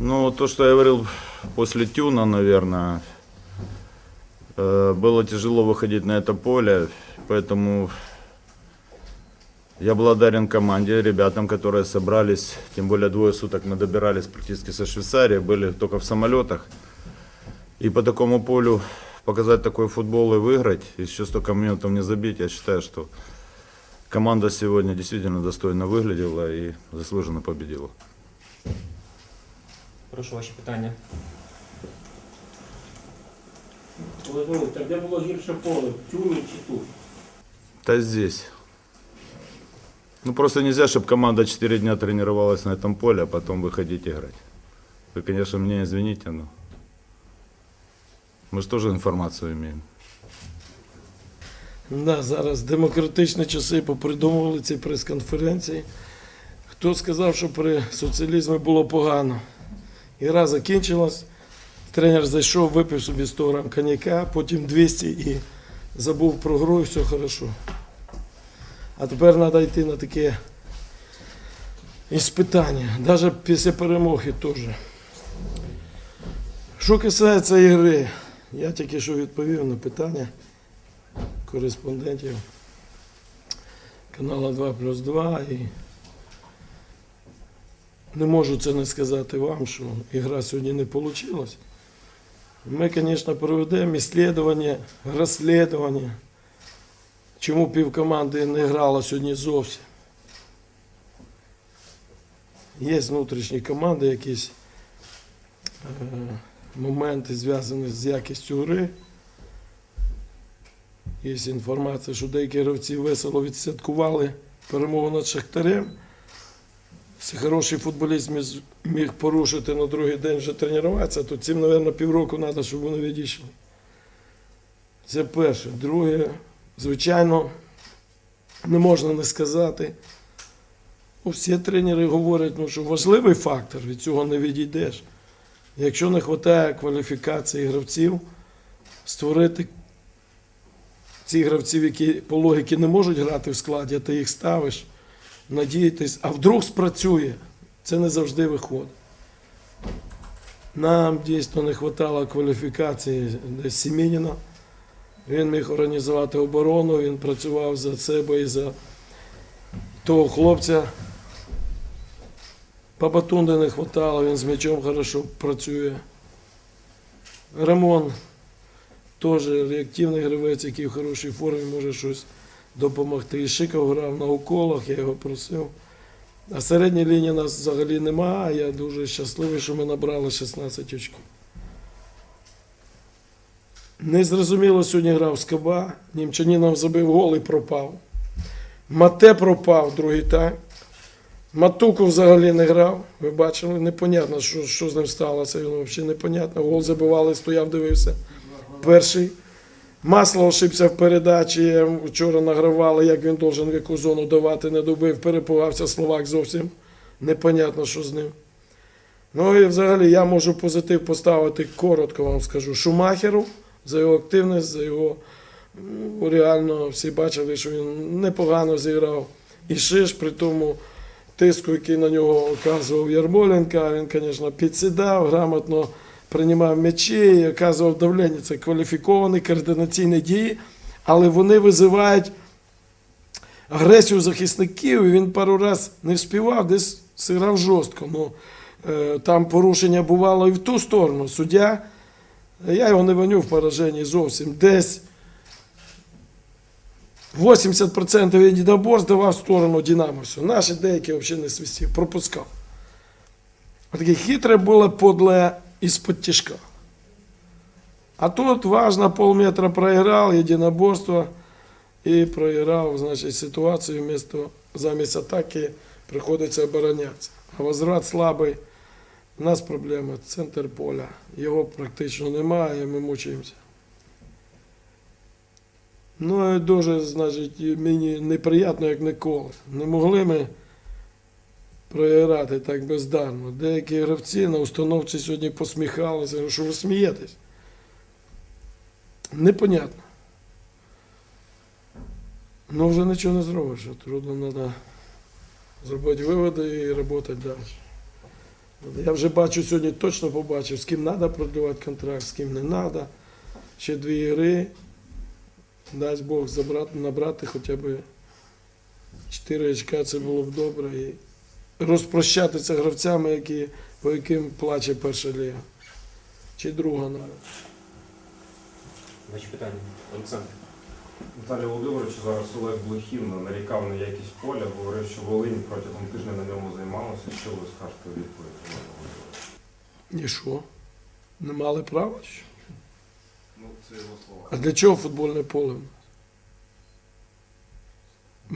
Ну, то, что я говорил после тюна, наверное, э, было тяжело выходить на это поле, поэтому я благодарен команде, ребятам, которые собрались, тем более двое суток мы добирались практически со Швейцарии, были только в самолетах. И по такому полю показать такой футбол и выиграть, еще столько моментов не забить, я считаю, что команда сегодня действительно достойно выглядела и заслуженно победила. Прошу ваші питання. Володимир, так де було гірше поле, в тюні чи тут? Да здесь. Ну просто нельзя, чтобы команда 4 дня тренировалась на этом поле, а потом выходить играть. Вы, конечно, меня извините, но мы же тоже информацию имеем. Да, зараз демократичні часи попридумували ці прес-конференції. Хто сказав, що при соціалізмі було погано? Ігра закінчилась, тренер зайшов, випив собі 100 грам коньяка, потім 200 і забув про гру, і все хорошо. А тепер треба йти на таке іспитання, навіть після перемоги теж. Що касається ігри, я тільки що відповів на питання кореспондентів канала 2 плюс 2 і не можу це не сказати вам, що ігра сьогодні не вийшла. Ми, звісно, проведемо іслідування, розслідування, чому півкоманди не грала сьогодні зовсім. Є внутрішні команди, якісь е, моменти зв'язані з якістю гри. Є інформація, що деякі гравці весело відсвяткували перемогу над Шахтарем. Хороший футболіст міг- порушити на другий день вже тренуватися, то цим, мабуть, півроку треба, щоб вони відійшли. Це перше. Друге, звичайно, не можна не сказати. Ну, всі тренери говорять, ну, що важливий фактор, від цього не відійдеш. Якщо не вистачає кваліфікації гравців, створити цих гравців, які по логіки не можуть грати в складі, ти їх ставиш, надіятись, а вдруг спрацює. Це не завжди виходить. Нам дійсно не вистачало кваліфікації Сімініна. Він міг організувати оборону, він працював за себе і за того хлопця. Папатунди не вистачало, він з м'ячом хорошо працює. Рамон теж реактивний гравець, який в хорошій формі може щось допомогти. І Шиков грав на уколах, я його просив. А середньої лінії нас взагалі немає. Я дуже щасливий, що ми набрали 16 очків. Незрозуміло сьогодні грав Скоба. Німчанінов забив гол і пропав. Мате пропав другий тайм. Матуку взагалі не грав. Ви бачили, непонятно, що, що з ним сталося. Він взагалі непонятно. Гол забивали, стояв, дивився. Перший. Масло ошибся в передачі. Вчора награвали, як він должен яку зону давати, не добив, перепугався Словак зовсім. Непонятно, що з ним. Ну і взагалі я можу позитив поставити, коротко вам скажу, Шумахеру за його активність, за його ну, реально всі бачили, що він непогано зіграв. І Шиш, при тому тиску, який на нього оказував Ярмоленка, він, звісно, підсідав, грамотно приймав м'ячі і оказував давлення. Це кваліфіковані координаційні дії, але вони визивають агресію захисників, і він пару раз не вспівав, десь зіграв жорстко. Ну, е, там порушення бувало і в ту сторону. Суддя, я його не виню в пораженні зовсім. Десь 80% єдиноборств давав в сторону Динамо. Все. Наші деякі взагалі не свистів, пропускав. Таке хитре було подле із-под тяжка. А тут важно полметра проиграл единоборство и проиграл, значит, ситуацию вместо, замість атаки приходиться оборонятися. А возврат слабий. У нас проблема центр поля. Його практично немає, і ми мучаємося. Ну і дуже, значить, мені неприємно, як ніколи. Не могли ми програти так бездарно. Деякі гравці на установці сьогодні посміхалися, Я що ви смієтесь. Непонятно. Ну вже нічого не зробиш. Трудно треба зробити виводи і працювати далі. Я вже бачу сьогодні, точно побачив, з ким треба продлювати контракт, з ким не треба. Ще дві гри. Дасть Бог забрати, набрати хоча б 4 очка, це було б добре. І розпрощатися гравцями, які, по яким плаче перша ліга. Чи друга навіть. Ваші питання. Олександр. Віталій Володимирович зараз Олег Блохін нарікав на якість поля, говорив, що Волинь протягом тижня на ньому займалася. Що ви скажете у відповідь? Олега Володимировича? І що? Не мали права? що? Ну, це його слова. А для чого футбольне поле?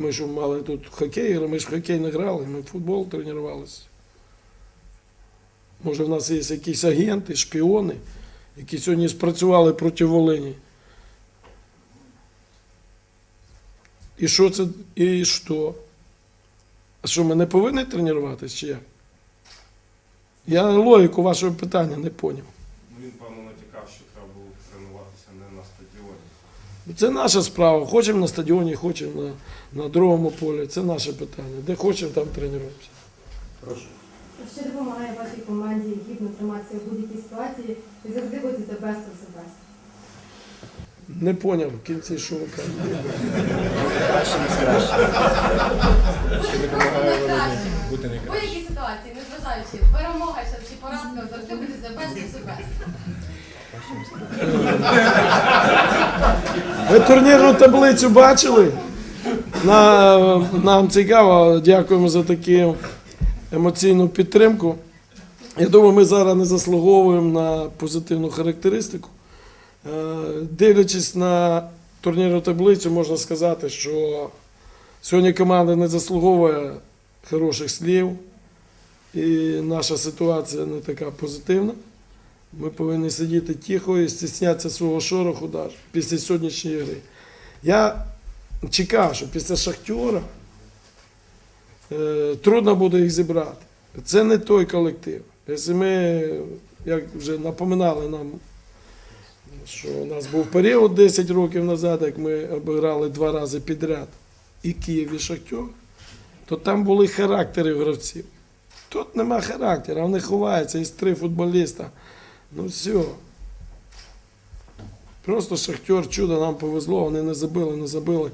Ми ж мали тут хокей, ми ж хокей не грали, ми в футбол тренувалися. Може, в нас є якісь агенти, шпіони, які сьогодні спрацювали проти Волині. І що це? І що? А що, ми не повинні тренуватися чи як? Я логіку вашого питання не поняв. Ну, він, певно, натякав, що треба було тренуватися не на стадіоні. Це наша справа. Хочемо на стадіоні, хочемо на, на другому полі. Це наше питання. Де хочемо, там тренуємося. Прошу. Що допомагає вашій команді гідно триматися в будь-якій ситуації і завжди бути the best of the best? Не поняв в кінці, що ви кажете. Що допомагає Волині бути В найкращим? будь-якій ситуації, незважаючи перемога чи- чи поразка, завжди буде the best of the best. Ви турнірну таблицю бачили? На, нам цікаво, дякуємо за таку емоційну підтримку. Я думаю, ми зараз не заслуговуємо на позитивну характеристику. Е, Дивлячись на турнірну таблицю, можна сказати, що сьогодні команда не заслуговує хороших слів, і наша ситуація не така позитивна. Ми повинні сидіти тихо і стіснятися свого шороху навіть після сьогоднішньої гри. Я чекав, що після Шахтера е, трудно буде їх зібрати. Це не той колектив. Якщо ми, як вже напоминали нам, що у нас був період 10 років назад, як ми обіграли два рази підряд і Київ, і Шахтер, то там були характери гравців. Тут нема характеру, вони ховаються із три футболіста. Ну все. Просто Шахтер чудо нам повезло, вони не забили, не забили.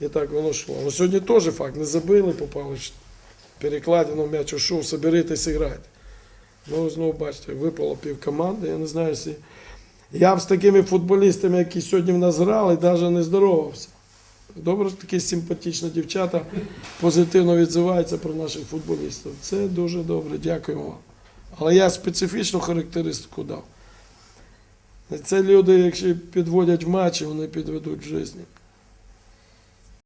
І так воно йшло. Ну, сьогодні теж факт, не забили, попали. в Перекладено м'яч ушов, соберітесь і грайте. Ну, знову бачите, випало пів команди. Я не знаю, якщо... я б з такими футболістами, які сьогодні в нас грали, навіть не здоровався. Добре, такі симпатичні дівчата позитивно відзиваються про наших футболістів. Це дуже добре, дякуємо вам. Але я специфічну характеристику дав. Це люди, якщо підводять матчі, вони підведуть в житті.